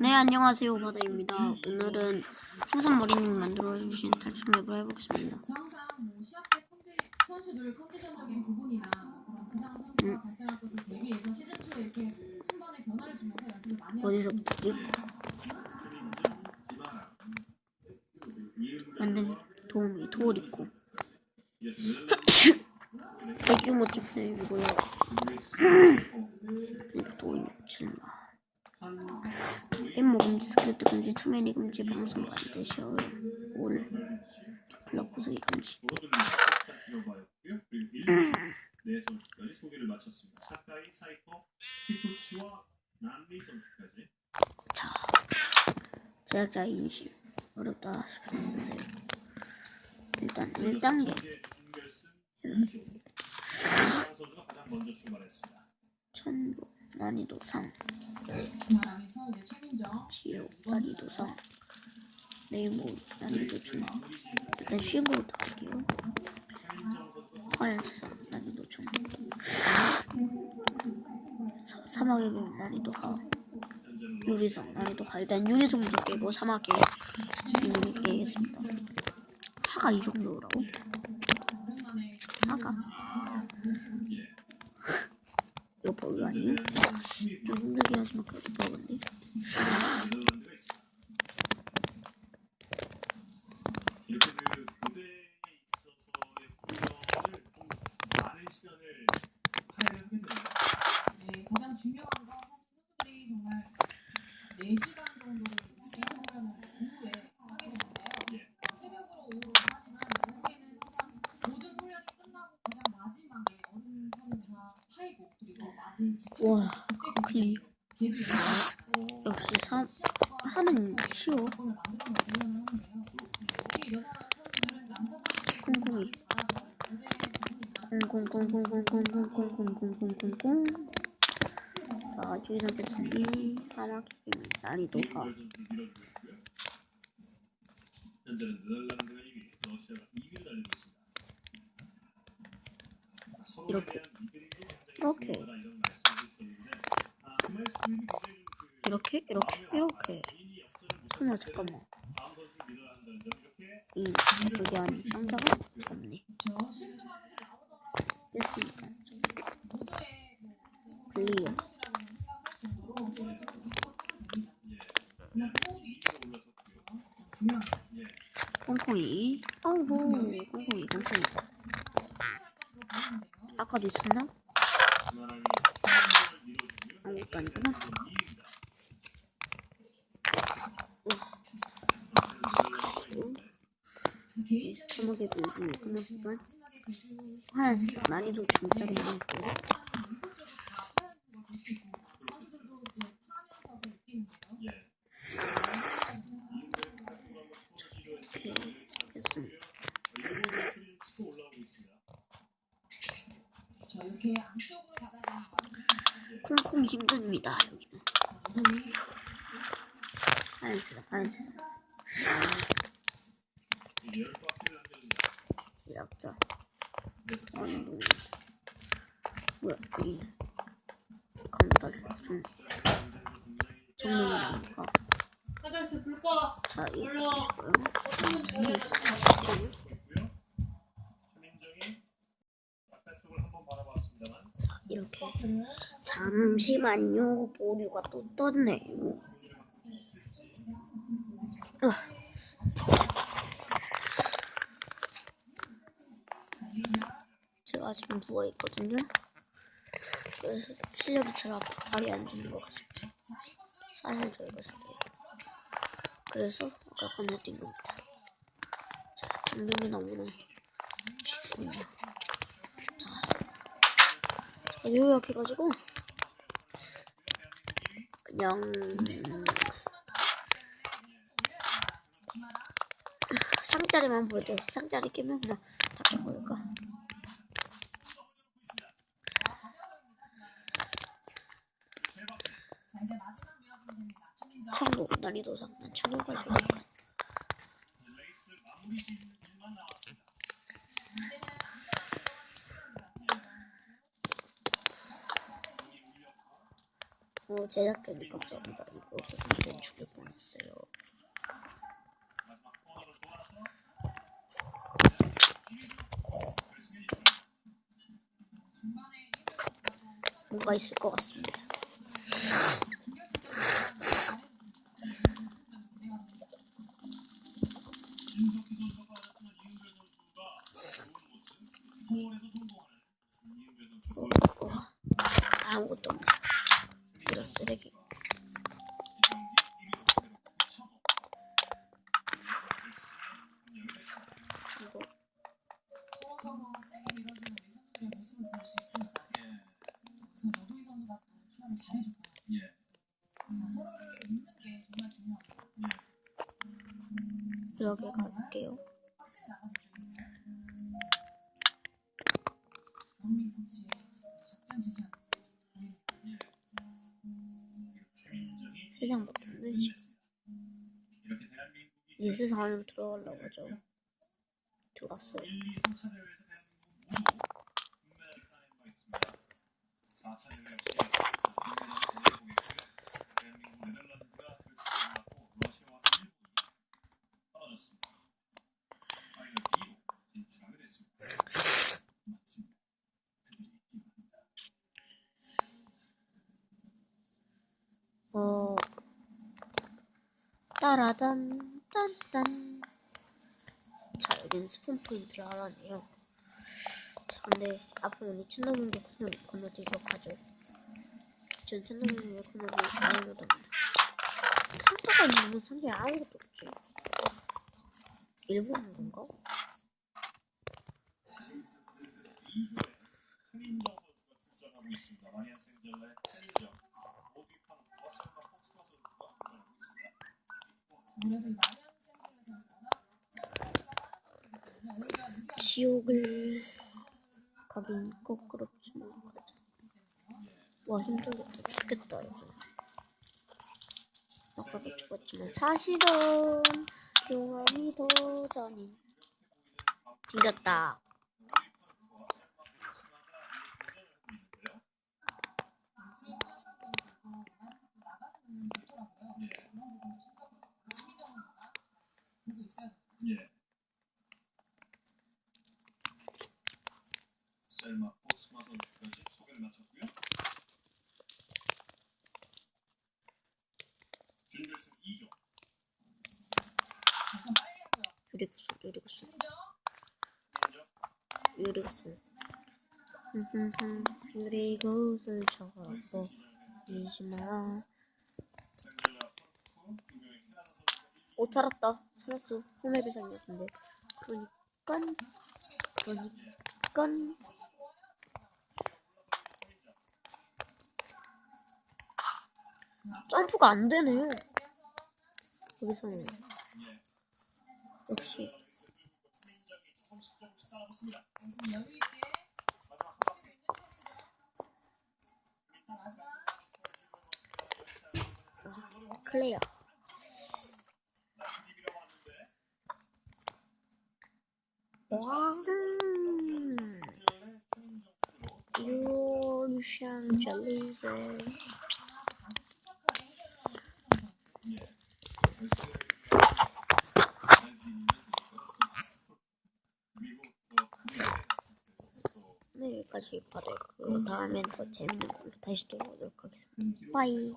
네 안녕하세요. 바다입니다. 오늘은 풍선 머리님 만들어주신 탈출 맵을 해보겠습니다. 음. 어디서 붙지? 만든 도움이 도울 있고. 대규 모집 맵이고요? 이거 그러니까 도움이 없지 뭐. 금지 스크립트 금지 투메니 금지 방송 반대 블럭 금지 마쳤습니다. 사카이, 사이토, 키쿠치와 남미 선수까지 자 제작자 인식 어렵다 싶을 때 쓰세요. 일단 1단계 전체 준결승 2조 이상 선수가 가장 먼저 출발했습니다. 천부 난이도 상 지옥 난이도 상 네이버 난이도 중 일단 쉬운 거부터 할게요. 화연상 난이도 중 사- 사막의 뱀 난이도 하 유리성 난이도 하 일단 유리성부터 깨고 사막의 유리 깨겠습니다. 하가 이 정도라고? 오랜만에 하가 이거 버그 아니에요? 좀 힘들긴 하지만 그래도 버그인데 네덜란드가 있습니다. 이렇게 그 무대에 있어서의 훈련을 좀 많은 시간을 할애하겠 네, 가장 중요한 건 사실 선수들이 정말 4시간 정도를 스케이트 훈련을 오후에 하게 되는데요. 새벽으로 오후로 하지만 오후에는 항상 모든 훈련이 끝나고 가장 마지막에 얼음판을 다 파이고 그리고 마진 지칠 와, 클리어 걔도 역시 사, 하는 쉬워. 만들어 하는데요. 특히 여자 선수들은 남자 선수들이 콩콩이 많아서 콩콩콩콩콩콩콩콩콩콩콩콩콩 자 주의사 하 선수를 밀어주고 있고요. 현재는 네덜란드가 2위, 러시아가 2위를 달리고 있습니다. 이렇게. 이렇게. 이렇게 이렇게 이렇게 때는 잠깐만 이 여기 안에 상자가 없네 올리요. 콩콩이. 어우, 콩콩이, 콩콩이. 아까도 있었나? 아무것도 아니구나. 주먹에도 요즘 끝났을 건 하얀색 난이도 중짜리 나왔고 쿵쿵 힘듭니다 여기는. 엉덩이 하얀색 약자. 완동 뭐야. 이 간다 중 정면이 화장실 불꺼 자 이거 이렇게 잠시만요. 보류가 또 떴네요. 으. 제가 지금 누워있거든요. 그래서 실력이 잘 안- 발휘 안 되는 것 같습니다. 사실 저희가 잘해요. 그래서 아까 건너뛴 겁니다. 자 장면이 너무나 쉽군요 요약해가지고 그냥 음, 3짜리만 보여줘. 3짜리 끼면 그냥 다 깨버릴까. 천국 난이도상 난 천국을 보니까. 어, 제작자님 감사합니다. 이거 선생 죽일 뻔했어요. 마지막 코너를 돌아서 중간에 뭔가 있을 것 같습니다. 윤석희 선수가 알았지만 이은배 선수가 좋은 모습, 추월에도 성공하는 이은배 선수 보여줬고 어, 아무것도 없네. 이런 쓰레기. 이 경기 1위로 그대로 2,000호. 결승에 합류를 했습니다. 그리고 서로 서로 세게 밀어주는 우리 선수들의 모습을 볼 수 있습니다. 예, 우선 노도희 선수가 또 추월을 잘해줬고요. 예, 아, 서로를 믿는 게 정말 중요합니다. 예. 이렇게 갈게요. 확실히 나가주죠. 원민 코치의 지금 작전 지시하는 모습 보이네요. 예. 최민정이 세상 못했네. 끝냈습니다. 이렇게 대한민국이 예스 상황으로 들어가려고 하죠. 들어갔어요. 1, 2, 3차 대회에서 대한민국 모두 금메달을 따낸 바 있습니다. 4차 대회 역시 금메달을 따내보겠고요. 대한민국 네덜란드가 결승에 올랐고 러시아와 일본이 떨어졌습니다. 파이널 B로 진출하게 됐습니다. 마침 그들이 이깁니다. 어, 따라단, 딴딴. 자, 여기는 스폰 포인트를 하라네요. 자, 근데 앞으로 미친 놈인 게 건너, 건너뛰기로 가죠. 전게 건너뛰기 잘해놓답니다. 상도가 있는 상대 아무것도 없지. 일본 한 건가? 2조에 최민정 선수가 출전하고 있습니다. 마리안 생젤레 최민정, 오비팡 버스가 폭스터 선수가 출전하고 있습니다. 아무래도 이 마리안 센터에서는 워낙 선수가 많아서 그렇기 때문에 오히려 유리한 지옥을 가긴 거꾸로지만 가자. 와 힘들겠다 죽겠다 이거. 아까도 죽었지만 사실은 용암이 더 잔인. 이겼다. 예. 셀마 포스마 선수까지 소개를 마쳤고요. 준결승 2조 유리구슬 유리구슬 민정 유리구슬. 유리구슬 결승 이지마. 생젤라 펑크 김경희 캐나다 선수가 1, 2오 살았다. 살았어. 손해배상이었는데. 그러니까 그러니까 점프가 안 되네. 여기서는 역시 클레어. 와. 수로 유샹 젤리제. 예. 결승을 알기는 그리고 또 금메달에 갔을 때또 네, 여기까지 받아요. 그 다음엔 더 재밌는 걸로 다시 또 오도록 하겠습니다. 빠이.